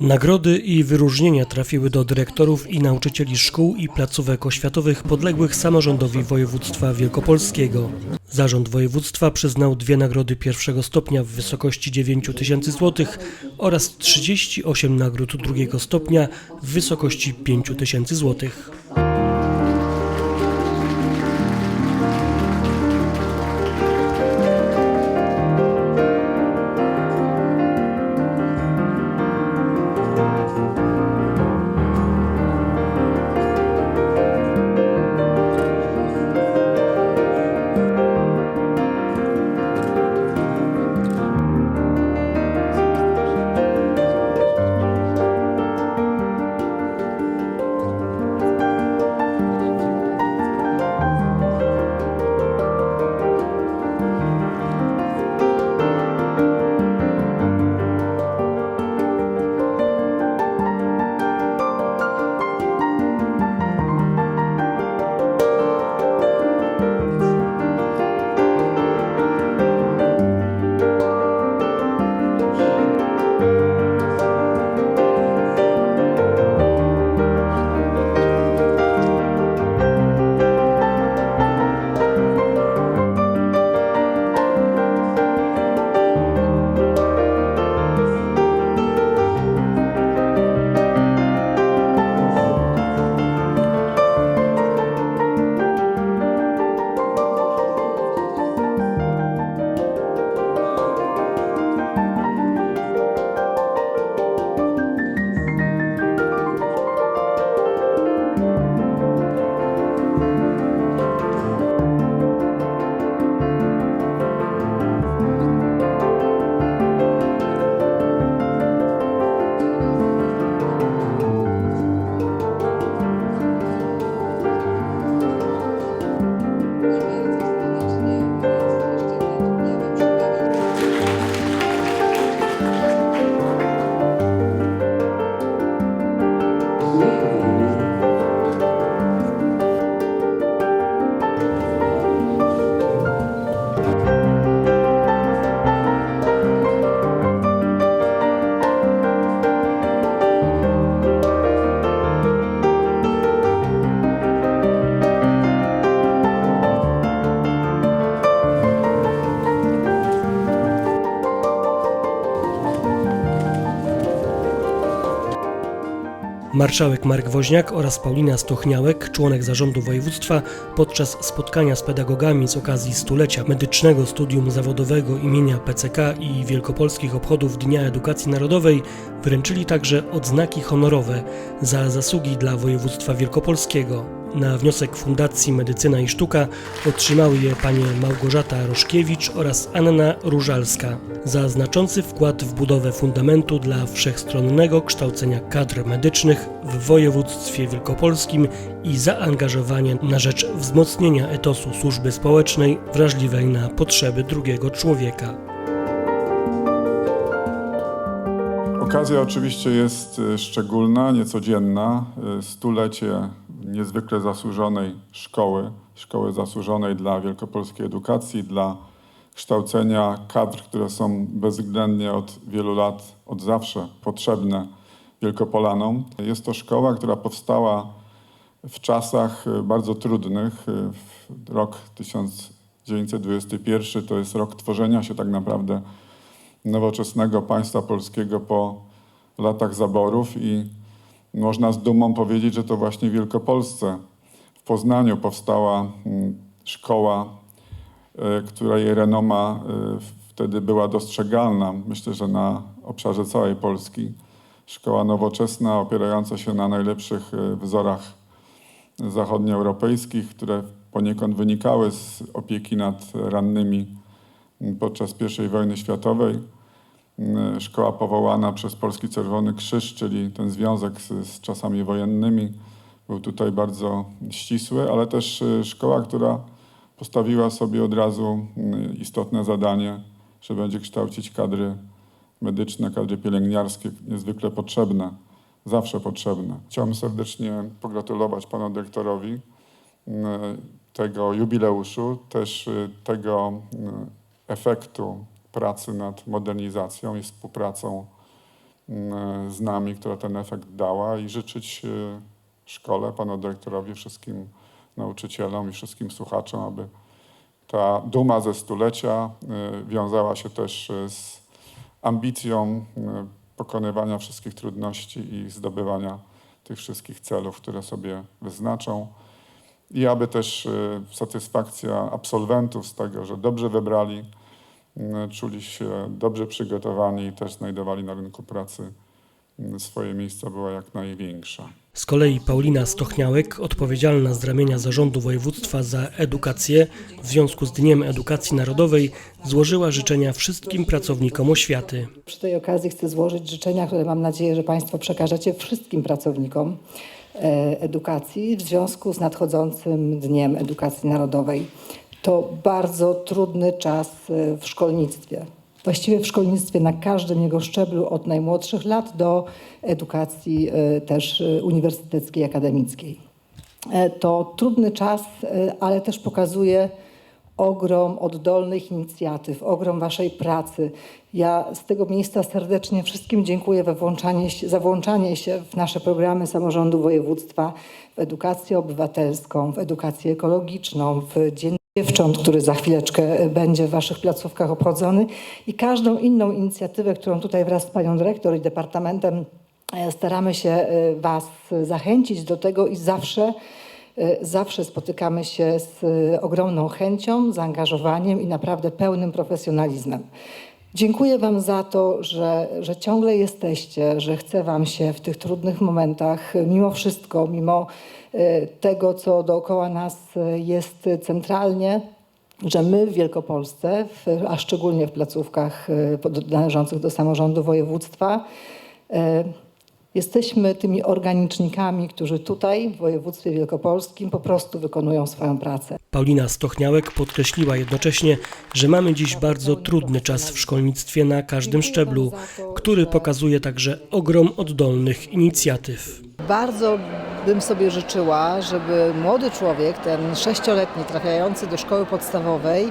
Nagrody i wyróżnienia trafiły do dyrektorów i nauczycieli szkół i placówek oświatowych podległych samorządowi województwa wielkopolskiego. Zarząd województwa przyznał dwie nagrody pierwszego stopnia w wysokości 9 tysięcy złotych oraz 38 nagród drugiego stopnia w wysokości 5 tysięcy złotych. Marszałek Mark Woźniak oraz Paulina Stochniałek, członek zarządu województwa, podczas spotkania z pedagogami z okazji stulecia medycznego studium zawodowego imienia PCK i wielkopolskich obchodów Dnia Edukacji Narodowej wręczyli także odznaki honorowe za zasługi dla województwa wielkopolskiego. Na wniosek Fundacji Medycyna i Sztuka otrzymały je panie Małgorzata Roszkiewicz oraz Anna Różalska za znaczący wkład w budowę fundamentu dla wszechstronnego kształcenia kadr medycznych w województwie wielkopolskim i zaangażowanie na rzecz wzmocnienia etosu służby społecznej wrażliwej na potrzeby drugiego człowieka. Okazja oczywiście jest e, szczególna, niecodzienna. E, Stulecie niezwykle zasłużonej szkoły, szkoły zasłużonej dla wielkopolskiej edukacji, dla kształcenia kadr, które są bezwzględnie od wielu lat, od zawsze potrzebne Wielkopolanom. Jest to szkoła, która powstała w czasach e, bardzo trudnych. E, Rok 1921 to jest rok tworzenia się tak naprawdę nowoczesnego państwa polskiego po latach zaborów i można z dumą powiedzieć, że to właśnie w Wielkopolsce, w Poznaniu powstała mm, szkoła, e, której renoma e, wtedy była dostrzegalna, myślę, że na obszarze całej Polski. Szkoła nowoczesna, opierająca się na najlepszych e, wzorach zachodnioeuropejskich, które poniekąd wynikały z opieki nad rannymi m, podczas I wojny światowej. M, Szkoła powołana przez Polski Czerwony Krzyż, czyli ten związek z, z czasami wojennymi, był tutaj bardzo ścisły, ale też e, szkoła, która postawiła sobie od razu m, istotne zadanie, że będzie kształcić kadry medyczne, kadry pielęgniarskie, niezwykle potrzebne, zawsze potrzebne. Chciałbym serdecznie pogratulować panu dyrektorowi tego jubileuszu, też tego efektu pracy nad modernizacją i współpracą mm, z nami, która ten efekt dała i życzyć e, szkole, panu dyrektorowi, wszystkim nauczycielom i wszystkim słuchaczom, aby ta duma ze stulecia e, wiązała się też e, z ambicją pokonywania wszystkich trudności i zdobywania tych wszystkich celów, które sobie wyznaczą. I aby też satysfakcja absolwentów z tego, że dobrze wybrali, czuli się dobrze przygotowani i też znajdowali na rynku pracy swoje miejsca, była jak największa. Z kolei Paulina Stochniałek, odpowiedzialna z ramienia Zarządu Województwa za edukację w związku z Dniem Edukacji Narodowej, złożyła życzenia wszystkim pracownikom oświaty. Przy tej okazji chcę złożyć życzenia, które mam nadzieję, że Państwo przekażecie wszystkim pracownikom e, edukacji w związku z nadchodzącym Dniem Edukacji Narodowej. To bardzo trudny czas e, w szkolnictwie. Właściwie w szkolnictwie na każdym jego szczeblu, od najmłodszych lat do edukacji e, też e, uniwersyteckiej, akademickiej. To trudny czas, ale też pokazuje ogrom oddolnych inicjatyw, ogrom Waszej pracy. Ja z tego miejsca serdecznie wszystkim dziękuję za włączanie się, za włączanie się w nasze programy samorządu województwa, w edukację obywatelską, w edukację ekologiczną, w Dzień Dziewcząt, który za chwileczkę e, będzie w Waszych placówkach obchodzony i każdą inną inicjatywę, którą tutaj wraz z Panią Dyrektor i Departamentem e, staramy się e, Was zachęcić do tego i zawsze Zawsze spotykamy się z ogromną chęcią, zaangażowaniem i naprawdę pełnym profesjonalizmem. Dziękuję Wam za to, że, że ciągle jesteście, że chce Wam się w tych trudnych momentach, mimo wszystko, mimo e, tego, co dookoła nas e, jest centralnie, że my w Wielkopolsce, a szczególnie w placówkach e, należących do samorządu województwa, Jesteśmy tymi organicznikami, którzy tutaj w województwie wielkopolskim po prostu wykonują swoją pracę. Paulina Stochniałek podkreśliła jednocześnie, że mamy dziś bardzo trudny czas w szkolnictwie na każdym szczeblu, który pokazuje także ogrom oddolnych inicjatyw. Bardzo bym sobie życzyła, żeby młody człowiek, ten sześcioletni, trafiający do szkoły podstawowej,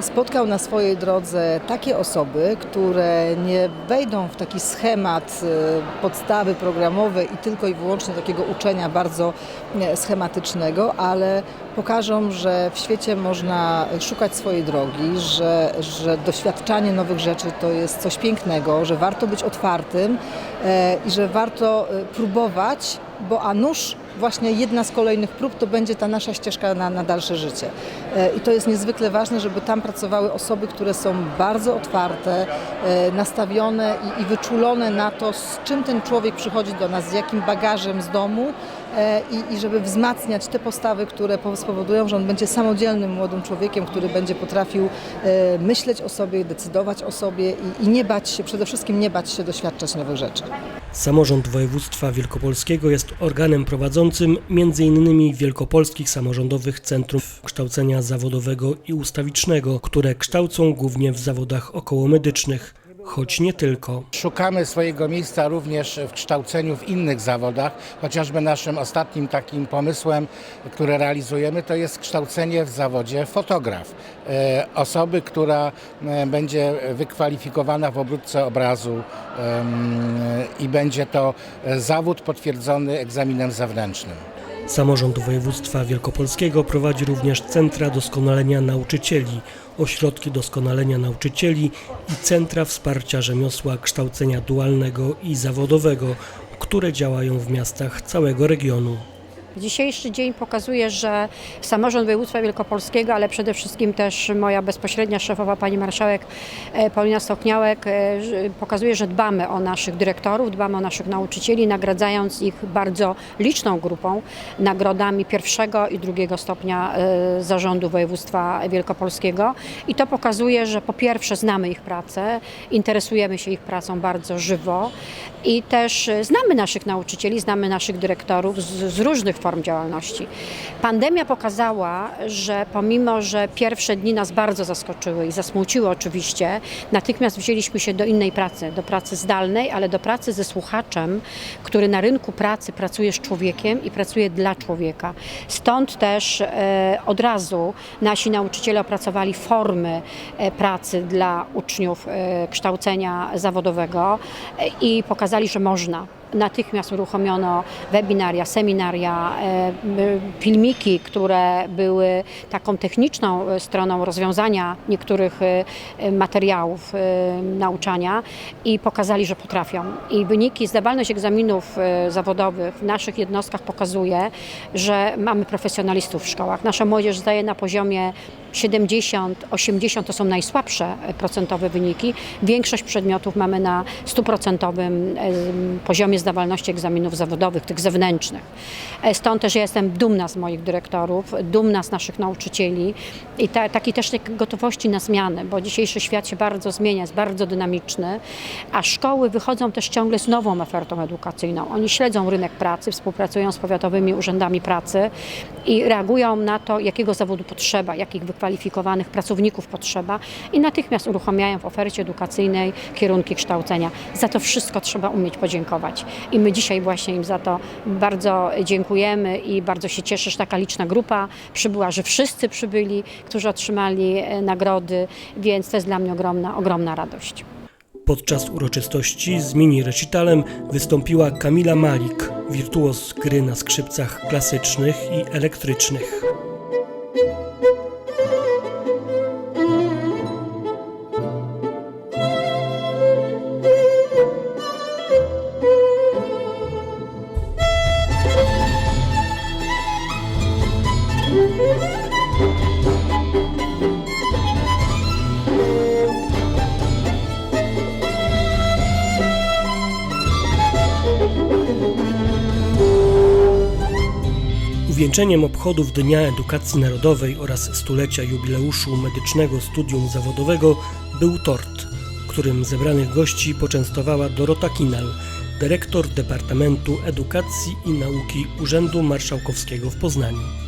spotkał na swojej drodze takie osoby, które nie wejdą w taki schemat e, podstawy programowej i tylko i wyłącznie takiego uczenia bardzo e, schematycznego, ale pokażą, że w świecie można szukać swojej drogi, że, że doświadczanie nowych rzeczy to jest coś pięknego, że warto być otwartym e, i że warto e, próbować, bo a nuż właśnie jedna z kolejnych prób to będzie ta nasza ścieżka na, na dalsze życie. E, I to jest niezwykle ważne, żeby tam pracowały osoby, które są bardzo otwarte, e, nastawione i, i wyczulone na to, z czym ten człowiek przychodzi do nas, z jakim bagażem z domu e, i, i żeby wzmacniać te postawy, które po- spowodują, że on będzie samodzielnym młodym człowiekiem, który będzie potrafił myśleć o sobie, decydować o sobie i, i nie bać się, przede wszystkim nie bać się doświadczać nowych rzeczy. Samorząd Województwa Wielkopolskiego jest organem prowadzącym m.in. Wielkopolskich Samorządowych Centrów Kształcenia Zawodowego i Ustawicznego, które kształcą głównie w zawodach okołomedycznych, choć nie tylko. Szukamy swojego miejsca również w kształceniu w innych zawodach, chociażby naszym ostatnim takim pomysłem, który realizujemy, to jest kształcenie w zawodzie fotograf. E, Osoby, która e, będzie wykwalifikowana w obróbce obrazu i będzie to zawód potwierdzony egzaminem zewnętrznym. Samorząd Województwa Wielkopolskiego prowadzi również centra doskonalenia nauczycieli, ośrodki doskonalenia nauczycieli i centra wsparcia rzemiosła kształcenia dualnego i zawodowego, które działają w miastach całego regionu. Dzisiejszy dzień pokazuje, że samorząd województwa wielkopolskiego, ale przede wszystkim też moja bezpośrednia szefowa pani marszałek e, Paulina Stokniałek e, pokazuje, że dbamy o naszych dyrektorów, dbamy o naszych nauczycieli, nagradzając ich bardzo liczną grupą nagrodami pierwszego i drugiego stopnia e, zarządu województwa wielkopolskiego. I to pokazuje, że po pierwsze znamy ich pracę, interesujemy się ich pracą bardzo żywo i też znamy naszych nauczycieli, znamy naszych dyrektorów z, z różnych form form działalności. Pandemia pokazała, że pomimo, że pierwsze dni nas bardzo zaskoczyły i zasmuciły oczywiście, natychmiast wzięliśmy się do innej pracy, do pracy zdalnej, ale do pracy ze słuchaczem, który na rynku pracy pracuje z człowiekiem i pracuje dla człowieka. Stąd też e, od razu nasi nauczyciele opracowali formy e, pracy dla uczniów e, kształcenia zawodowego e, i pokazali, że można. Natychmiast uruchomiono webinaria, seminaria, e, m, filmiki, które były taką techniczną e, stroną rozwiązania niektórych e, e, materiałów e, nauczania i pokazali, że potrafią. I wyniki, zdawalność egzaminów e, zawodowych w naszych jednostkach pokazuje, że mamy profesjonalistów w szkołach. Nasza młodzież zdaje na poziomie 70, 80 to są najsłabsze e, procentowe wyniki. Większość przedmiotów mamy na stuprocentowym e, poziomie zdawalności egzaminów zawodowych, tych zewnętrznych. E, Stąd też ja jestem dumna z moich dyrektorów, dumna z naszych nauczycieli i ta, takiej też gotowości na zmiany, bo dzisiejszy świat się bardzo zmienia, jest bardzo dynamiczny, a szkoły wychodzą też ciągle z nową ofertą edukacyjną. Oni śledzą rynek pracy, współpracują z powiatowymi urzędami pracy i reagują na to, jakiego zawodu potrzeba, jakich wykwalifikowanych pracowników potrzeba i natychmiast uruchamiają w ofercie edukacyjnej kierunki kształcenia. Za to wszystko trzeba umieć podziękować. I my dzisiaj właśnie im za to bardzo dziękujemy i bardzo się cieszę, że taka liczna grupa przybyła, że wszyscy przybyli, którzy otrzymali e, nagrody, więc to jest dla mnie ogromna, ogromna radość. Podczas uroczystości z mini recitalem wystąpiła Kamila Malik, wirtuoz gry na skrzypcach klasycznych i elektrycznych. Uwieńczeniem obchodów Dnia Edukacji Narodowej oraz stulecia jubileuszu Medycznego Studium Zawodowego był tort, którym zebranych gości poczęstowała Dorota Kinal, dyrektor Departamentu Edukacji i Nauki Urzędu Marszałkowskiego w Poznaniu.